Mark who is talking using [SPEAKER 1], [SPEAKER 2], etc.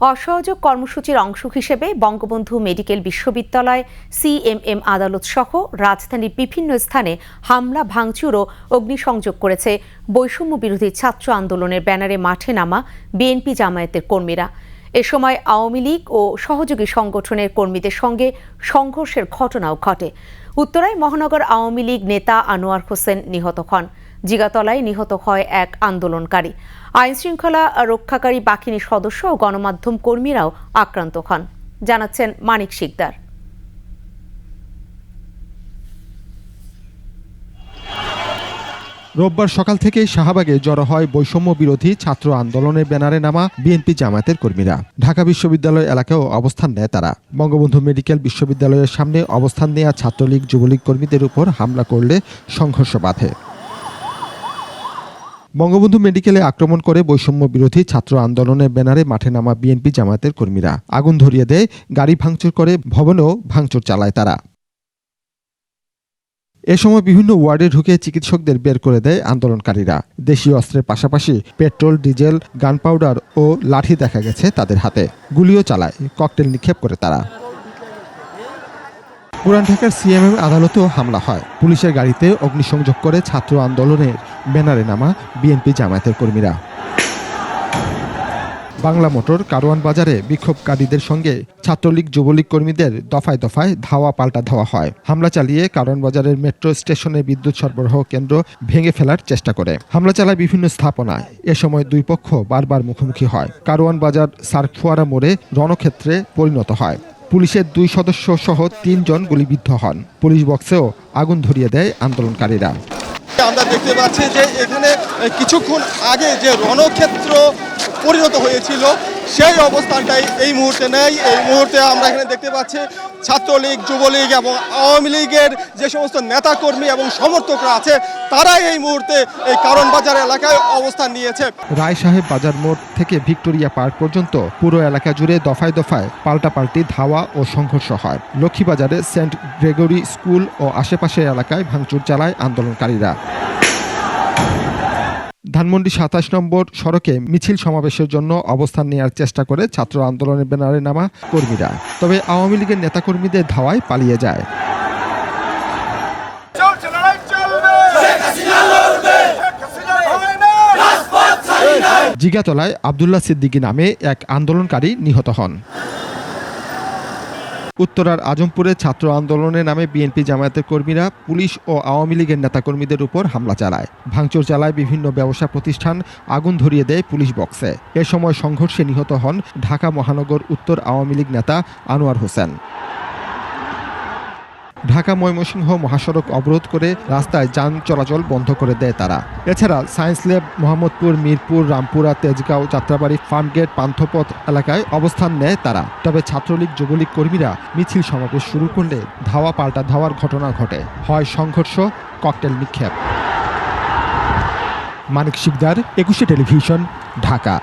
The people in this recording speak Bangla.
[SPEAKER 1] অসহযোগ কর্মসূচির অংশ হিসেবে বঙ্গবন্ধু মেডিকেল বিশ্ববিদ্যালয়, সিএমএম আদালত সহ রাজধানীর বিভিন্ন স্থানে হামলা, ভাঙচুর ও অগ্নিসংযোগ করেছে বৈষম্য বিরোধী ছাত্র আন্দোলনের ব্যানারে মাঠে নামা বিএনপি জামায়াতের কর্মীরা। এ সময় আওয়ামী লীগ ও সহযোগী সংগঠনের কর্মীদের সঙ্গে সংঘর্ষের ঘটনাও ঘটে। উত্তরায় মহানগর আওয়ামী লীগ নেতা আনোয়ার হোসেন নিহত হন। জিগাতলায় নিহত হয় এক আন্দোলনকারী। আইনশৃঙ্খলা রক্ষাকারী বাহিনীর সদস্য ও গণমাধ্যম কর্মীরাও আক্রান্ত হন। জানাচ্ছেন মানিক শিকদার।
[SPEAKER 2] রোববার সকাল থেকেই শাহবাগে জড়ো হয় বৈষম্য বিরোধী ছাত্র আন্দোলনের ব্যানারে নামা বিএনপি জামায়াতের কর্মীরা। ঢাকা বিশ্ববিদ্যালয় এলাকায়ও অবস্থান নেয় তারা। বঙ্গবন্ধু মেডিকেল বিশ্ববিদ্যালয়ের সামনে অবস্থান নেয়া ছাত্রলীগ, যুবলীগ কর্মীদের উপর হামলা করলে সংঘর্ষ বাধে। বঙ্গবন্ধু মেডিকেলে আক্রমণ করে বৈষম্য বিরোধী ছাত্র আন্দোলনের ব্যানারে মাঠে নামা বিএনপি জামায়াতের কর্মীরা। আগুন ধরিয়ে দেয়, গাড়ি ভাঙচুর করে ভবনেও ভাঙচুর চালায় তারা। এ সময় বিভিন্ন ওয়ার্ডে ঢুকে চিকিৎসকদের বের করে দেয় আন্দোলনকারীরা। দেশীয় অস্ত্রের পাশাপাশি পেট্রোল, ডিজেল গান পাউডার ও লাঠি দেখা গেছে তাদের হাতে। গুলিও চালায়, ককটেল নিক্ষেপ করে তারা। পুরান ঢাকার সিএমএম আদালতেও হামলা হয়। পুলিশের গাড়িতে অগ্নিসংযোগ করে ছাত্র আন্দোলনের ব্যানারে নামা বিএনপি জামায়াতের কর্মীরা। বাংলা মোটর কারওয়ান বাজারে বিক্ষোভকারীদের সঙ্গে ছাত্রলীগ যুবলীগ কর্মীদের দফায় দফায় ধাওয়া পাল্টা ধাওয়া হয়। হামলা চালিয়ে কারওয়ান বাজারের মেট্রো স্টেশনের বিদ্যুৎ সরবরাহ কেন্দ্র ভেঙে ফেলার চেষ্টা করে। হামলা চালায় বিভিন্ন স্থাপনায় এ সময় দুই পক্ষ বারবার মুখোমুখি হয়। কারওয়ান বাজার সার্কফুয়ারা মোড়ে রণক্ষেত্রে পরিণত হয়। পুলিশের দুই সদস্য সহ তিনজন গুলিবিদ্ধ হন। পুলিশ বক্সেও আগুন ধরিয়ে দেয় আন্দোলনকারীরা।
[SPEAKER 3] আমরা দেখতে পাচ্ছি যে এখানে কিছুক্ষণ আগে যে রণক্ষেত্র পরিণত হয়েছিল। সেই অবস্থানটাই এই মুহূর্তে নেই। এই মুহূর্তে আমরা এখানে দেখতে পাচ্ছি ছাত্রলীগ, যুবলীগ এবং আওয়ামী লীগের যে সমস্ত নেতাকর্মী এবং সমর্থকরা আছে, তারাই এই মুহূর্তে এই কারণ বাজার এলাকায় অবস্থান নিয়েছে।
[SPEAKER 2] রায় সাহেব বাজার মোড় থেকে ভিক্টোরিয়া পার্ক পর্যন্ত পুরো এলাকা জুড়ে দফায় দফায় পাল্টাপাল্টি ধাওয়া ও সংঘর্ষ হয়। লক্ষ্মীবাজারে সেন্ট গ্রেগরি স্কুল ও আশেপাশের এলাকায় ভাঙচুর চালায় আন্দোলনকারীরা। ধানমন্ডি সাতাশ নম্বর সড়কে মিছিল সমাবেশের জন্য অবস্থান নেওয়ার চেষ্টা করে ছাত্র আন্দোলনের ব্যানারে নামা কর্মীরা। তবে আওয়ামী লীগের নেতাকর্মীদের ধাওয়ায় পালিয়ে যায়। জিগাতলায় আবদুল্লাহ সিদ্দিকী নামে এক আন্দোলনকারী নিহত হন। উত্তরার আজমপুরে ছাত্র আন্দোলনের নামে বিএনপি জামায়াতের কর্মীরা পুলিশ ও আওয়ামী লীগের নেতাকর্মীদের উপর হামলা চালায়। ভাঙচুর চালায় বিভিন্ন ব্যবসা প্রতিষ্ঠান, আগুন ধরিয়ে দেয় পুলিশ বক্সে। এ সময় সংঘর্ষে নিহত হন ঢাকা মহানগর উত্তর আওয়ামী লীগ নেতা আনোয়ার হোসেন। ঢাকা ময়মনসিংহ মহাসড়ক অবরোধ করে রাস্তায় যান চলাচল বন্ধ করে দেয় তারা। এছাড়া সায়েন্স ল্যাব, মোহাম্মদপুর, মিরপুর, রামপুরা, তেজগাঁও, যাত্রাবাড়ি, ফার্মগেট, পান্থপথ এলাকায় অবস্থান নেয় তারা। তবে ছাত্রলীগ, যুবলীগ কর্মীরা মিছিল সমাবেশ শুরু করলে ধাওয়া পাল্টা ধাওয়ার ঘটনা ঘটে। হয় সংঘর্ষ, ককটেল নিক্ষেপ। মানিক শিকদার, একুশে টেলিভিশন, ঢাকা।